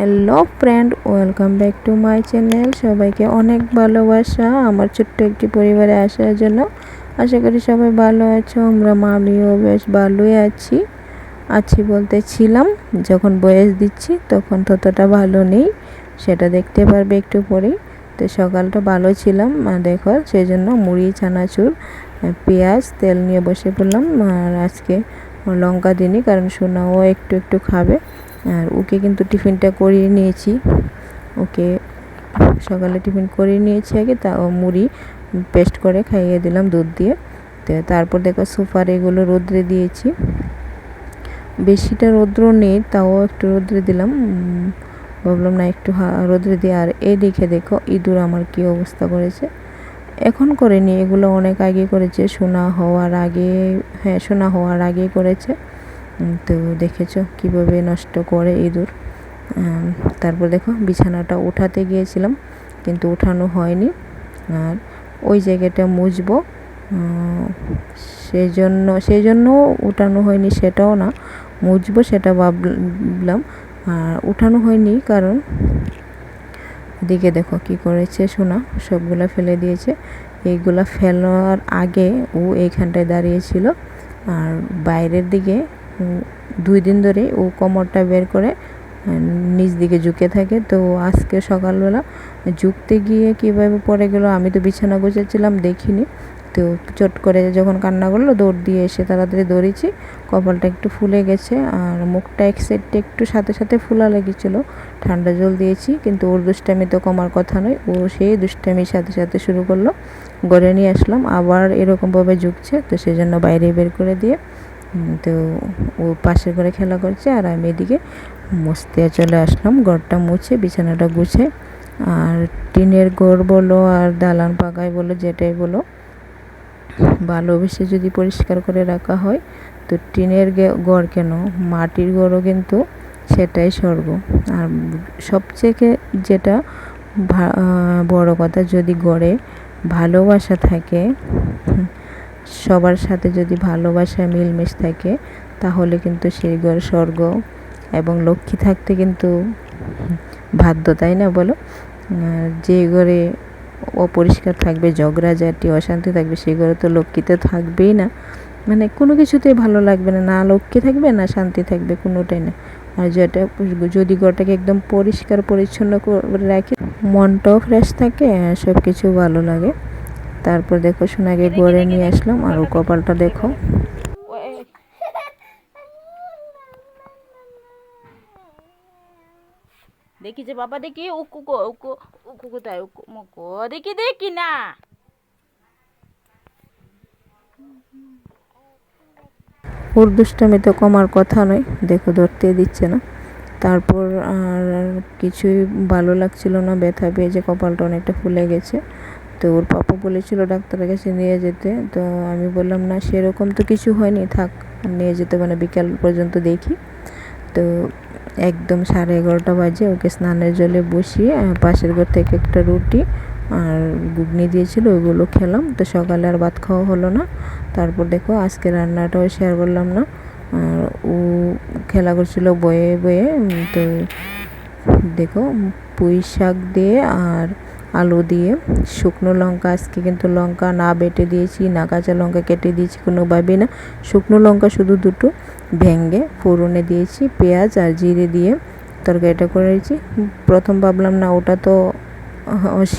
Hello friend, welcome back to my channel. সবাইকে অনেক ভালোবাসা আমার ছোট্ট একটি পরিবারে আসার জন্য। আশা করি সবাই ভালো আছো, আমরা মা মামিও বেশ ভালোই আছি। আছি বলতে ছিলাম, যখন বয়স দিচ্ছি তখন ততটা ভালো নেই, সেটা দেখতে পারবে একটু পরেই। তো সকালটা ভালো ছিলাম দেখো সেই জন্য মুড়ি, চানাচুর, পেঁয়াজ, তেল নিয়ে বসে পড়লাম। আর আজকে লঙ্কা দিনই কারণ সোনাও একটু একটু খাবে। আর ওকে কিন্তু টিফিনটা করিয়ে নিয়েছি। ওকে সকালে টিফিন করিয়ে নিয়েছি আগে, তা মুড়ি পেস্ট করে খাইয়ে দিলাম দুধ দিয়ে। তো তারপর দেখো সোফার এগুলো রোদ্রে দিয়েছি। বেশিটা রৌদ্র নেই, তাও একটু রোদ্রে দিলাম। ভাবলাম না একটু রোদ্রে দিয়ে আর এদিকে দেখো ইঁদুর আমার কি অবস্থা করেছে। এখন করেনি, এগুলো অনেক আগে করেছে, সোনা হওয়ার আগে হ্যাঁ সোনা হওয়ার আগে করেছে। তো দেখেছ কীভাবে নষ্ট করে ইঁদুর। তারপর দেখো, বিছানাটা উঠাতে গিয়েছিলাম, কিন্তু উঠানো হয়নি। আর ওই জায়গাটা মুছবো। সেই জন্য সেই জন্য উঠানো হয়নি, সেটাও না। মুছবো সেটা ভাবলাম, আর উঠানো হয়নি কারণ দিকে দেখো কি করেছে শোনা সবগুলা ফেলে দিয়েছে। এইগুলা ফেলার আগে ও এইখানটায় দাঁড়িয়েছিল আর বাইরের দিকে দুই দিন ধরে ও কোমরটা বের করে নিচ দিকে ঝুঁকে থাকে। তো আজকে সকালবেলা ঝুঁকতে গিয়ে কীভাবে পড়ে গেল আমি তো বিছানা গুছেছিলাম দেখিনি। তো চট করে যখন কান্না করল, দৌড় দিয়ে এসে তাড়াতাড়ি দৌড়েছি। কপালটা একটু ফুলে গেছে আর মুখটা এক সাইডটা একটু সাথে সাথে ফুলা লেগেছিল। ঠান্ডা জল দিয়েছি, কিন্তু ওর দুষ্টামি তো কমার কথা নয়। ও সেই দুষ্টামির সাথে সাথে শুরু করল। গড়ে নিয়ে আসলাম, আবার এরকমভাবে ঝুঁকছে, তো সেই জন্য বাইরে বের করে দিয়ে তো ও পাশের করে খেলা করছে আর আমি এদিকে মুছতে চলে আসলাম। ঘরটা মুছে, বিছানাটা গুছে। আর টিনের ঘর বলো আর দালান পাকায় বলো, যেটাই বলো ভালোবেসে যদি পরিষ্কার করে রাখা হয়, তো টিনের ঘর কেন? মাটির ঘরও কিন্তু সেটাই স্বর্গ। আর সবচেয়ে যেটা বড় কথা, যদি গড়ে ভালোবাসা থাকে সবার সাথে যদি ভালোবাসা মিলমিশ থাকে, তাহলে কিন্তু সেই ঘর স্বর্গ এবং লক্ষ্মী থাকতে কিন্তু বাধ্য, তাই না বলো? যে ঘরে অপরিষ্কার থাকবে ঝগড়াঝাটি অশান্তি থাকবে সেই ঘরে তো লক্ষ্মীতে থাকবেই না। মানে কোনো কিছুতেই ভালো লাগবে না না লক্ষ্মী থাকবে, না শান্তি থাকবে, কোনোটাই না। আর যেটা যদি ঘরটাকে একদম পরিষ্কার পরিচ্ছন্ন করে রাখি, মনটাও ফ্রেশ থাকে সব কিছু ভালো লাগে। তারপর দেখো সোনাকে গড়ে নিয়ে আসলাম আর ও কপালটা দেখো। দেখি যে বাবা দেখি উকু উকু উকু কোথায়? উকু মকো দেখি দেখি না। ওর দুষ্টামি তো কমার কথা নয় দেখো ধরতে দিচ্ছে না। তারপর আর কিছুই ভালো লাগছিল না ব্যথা পেয়ে যে কপালটা অনেকটা ফুলে গেছে। তো ওর পাপা বলেছিল ডাক্তারের কাছে নিয়ে যেতে। তো আমি বললাম, না, সেরকম তো কিছু হয়নি, থাক নিয়ে যেতে মানে বিকাল পর্যন্ত দেখি। তো একদম সাড়ে এগারোটা বাজে, ওকে স্নানের জলে বসিয়ে পাশের ঘর থেকে একটা রুটি আর ঘুগনি দিয়েছিল ওইগুলো খেলাম। তো সকালে আর ভাত খাওয়া হলো না। তারপর দেখো, আজকে রান্নাটাও শেয়ার করলাম না। আর ও খেলা করছিল বয়ে বয়ে তো দেখো, পুঁই শাক দিয়ে আর আলু দিয়ে। শুকনো লঙ্কা, আজকে কিন্তু লঙ্কা না বেটে দিয়েছি, না কাঁচা লঙ্কা কেটে দিয়েছি কোনোভাবেই না। শুকনো লঙ্কা শুধু দুটো ভেঙে ফোড়নে দিয়েছি, পেঁয়াজ আর জিরে দিয়ে তরকারিটা করেছি। প্রথম ভাবলাম, না, ওটা তো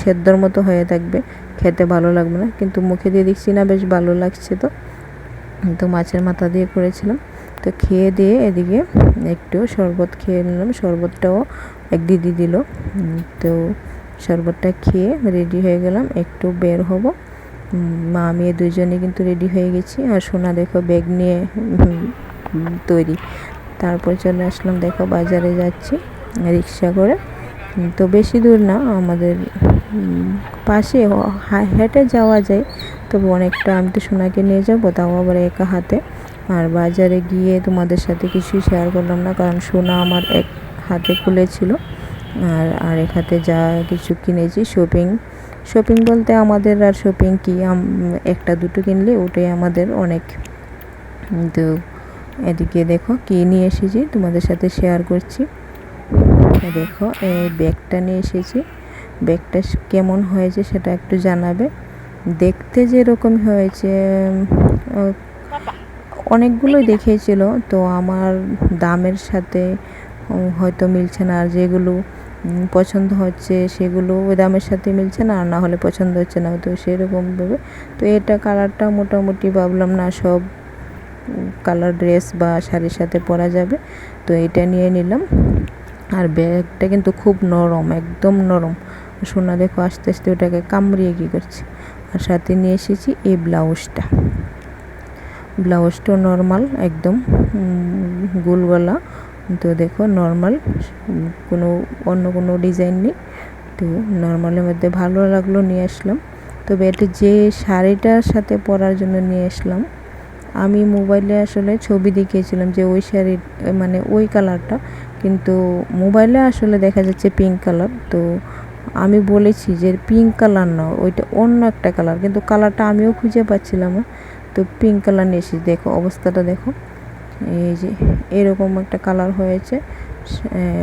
সেদ্ধর মতো হয়ে থাকবে, খেতে ভালো লাগবে না। কিন্তু মুখে দিয়ে দেখছি, না, বেশ ভালো লাগছে তো। তো মাছের মাথা দিয়ে করেছিলাম। তো খেয়ে দিয়ে এদিকে একটু শরবত খেয়ে নিলাম, শরবতটাও এক দিদি দিল। তো শরবতটা খেয়ে রেডি হয়ে গেলাম, একটু বের হব। মা, আমি দুজনে কিন্তু রেডি হয়ে গেছি। আর সোনা দেখো ব্যাগ নিয়ে তৈরি। তারপর চলে আসলাম, দেখো বাজারে যাচ্ছি রিক্সা করে। তো বেশি দূর না, আমাদের পাশে হেঁটে যাওয়া যায়। তবু অনেকটা আমি তো সোনাকে নিয়ে যাব, তাও আবার একা হাতে। আর বাজারে গিয়ে তোমাদের সাথে কিছুই শেয়ার করলাম না, কারণ সোনা আমার এক হাতে খুলেছিল। আর আরেক হাতে যা কিছু কিনেছি শপিং শপিং বলতে আমাদের আর শপিং কি? একটা দুটো কিনলে ওটাই আমাদের অনেক। তো এদিকে দেখো কী নিয়ে এসেছি, তোমাদের সাথে শেয়ার করছি। দেখো, এই ব্যাগটা নিয়ে এসেছি। ব্যাগটা কেমন হয়েছে সেটা একটু জানাবে। দেখতে যেরকম হয়েছে অনেকগুলোই দেখিয়েছিল। তো আমার দামের সাথে হয়তো মিলছে না আর যেগুলো পছন্দ হচ্ছে সেগুলো দামের সাথে মিলছে না, আর না হলে পছন্দ হচ্ছে না, তো সেরকমভাবে তো এটা কালারটা মোটামুটি ভাবলাম না, সব কালার ড্রেস বা শাড়ির সাথে পরা যাবে, তো এটা নিয়ে নিলাম। আর ব্যাগটা কিন্তু খুব নরম, একদম নরম। সোনা দেখো আস্তে আস্তে ওটাকে কামড়িয়ে কী করছে। আর সাথে নিয়ে এসেছি এই ব্লাউজটা। ব্লাউজটাও নর্মাল, একদম গোল গলা তো দেখো নর্মাল কোনো, অন্য কোনো ডিজাইন নেই। তো নর্মালের মধ্যে ভালো লাগল, নিয়ে আসলাম। তবে এটা যে শাড়িটার সাথে পরার জন্য নিয়ে আসলাম, আমি মোবাইলে আসলে ছবি দেখিয়েছিলাম যে ওই শাড়ির মানে ওই কালারটা কিন্তু মোবাইলে আসলে দেখা যাচ্ছে পিঙ্ক কালার তো আমি বলেছি যে পিঙ্ক কালার না, ওইটা অন্য একটা কালার কিন্তু কালারটা আমিও খুঁজে পাচ্ছিলাম। তো পিঙ্ক কালার নিয়ে এসেছি। দেখো, অবস্থাটা দেখো। এই যে, এরকম একটা কালার হয়েছে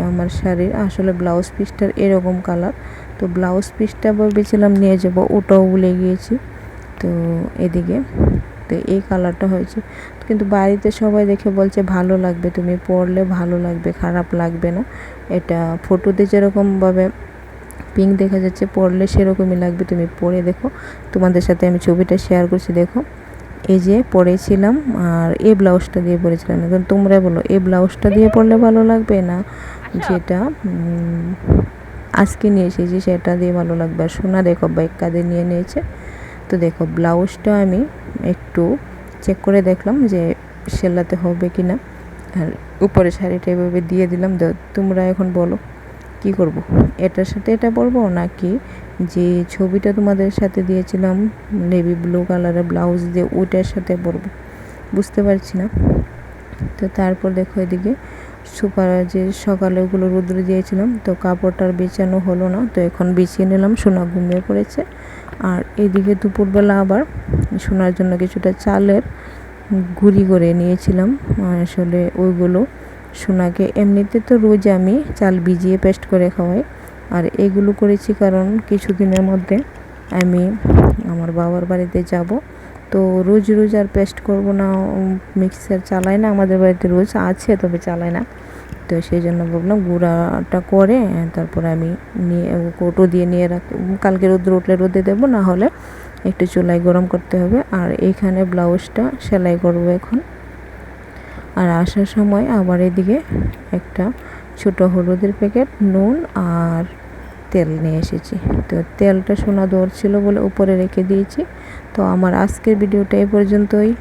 আমার শাড়ির। আসলে ব্লাউজ পিসটার এরকম কালার তো ব্লাউজ পিসটা ভেবেছিলাম নিয়ে যাব, ওটাও ভুলে গিয়েছি। তো এদিকে, তো এই কালারটা হয়েছে। কিন্তু বাড়িতে সবাই দেখে বলছে, ভালো লাগবে, তুমি পরলে ভালো লাগবে, খারাপ লাগবে না। এটা ফটোতে যেরকমভাবে পিঙ্ক দেখা যাচ্ছে, পরলে সেরকমই লাগবে। তুমি পরে দেখো। তোমাদের সাথে আমি ছবিটা শেয়ার করছি, দেখো। এই যে পরেছিলাম আর এই ব্লাউজটা দিয়ে পরেছিলাম। এখন তোমরা বলো এই ব্লাউজটা দিয়ে পরলে ভালো লাগবে না? যেটা আজকে নিয়ে এসেছি সেটা দিয়ে ভালো লাগবে। আর সোনা দেখো বাইক কাঁধে নিয়ে নিয়েছে। তো দেখো ব্লাউজটা আমি একটু চেক করে দেখলাম যে সেলাতে হবে কি না আর উপরে শাড়িটা এভাবে দিয়ে দিলাম। তোমরা এখন বলো কি করব? এটার সাথে এটা পরবো নাকি যে ছবিটা তোমাদের সাথে দিয়েছিলাম নেভি ব্লু কালারের ব্লাউজ দিয়ে, ওইটার সাথে পরবো। বুঝতে পারছি না? তো তারপর দেখো এদিকে, সুপার, যে সকালে ওগুলো রোদ্রে দিয়েছিলাম, তো কাপড়টার বেচানো হলো না, তো এখন বেছিয়ে নিলাম, সোনা ঘুমিয়ে পড়েছে। আর এদিকে দুপুরবেলা আবার সোনার জন্য কিছুটা চালের গুঁড়ি করে নিয়েছিলাম, আসলে ওইগুলো সোনাকে এমনিতে তো রোজ আমি চাল ভিজিয়ে পেস্ট করে খাওয়াই আর এগুলো করেছি কারণ কিছুদিনের মধ্যে আমি আমার বাবার বাড়িতে যাব। তো রোজ রোজ আর পেস্ট করব না মিক্সার চালাই না, আমাদের বাড়িতে রোজ আছে তবে চালায় না। তো সেই জন্য ভাবলাম গুঁড়াটা করে তারপরে আমি নিয়ে কোটো দিয়ে নিয়ে রাখ কালকে রোদ্র উঠলে রোদে দেবো, না হলে একটু চুলাই গরম করতে হবে। আর এইখানে ব্লাউজটা সেলাই করব এখন। আর আসার সময় আবার এদিকে একটা ছোট হলুদের প্যাকেট, নুন আর তেল নিয়ে এসেছি। তো তেলটা সোনা দর ছিল বলে উপরে রেখে দিয়েছি। তো আমার আজকের ভিডিওটা এ পর্যন্তই।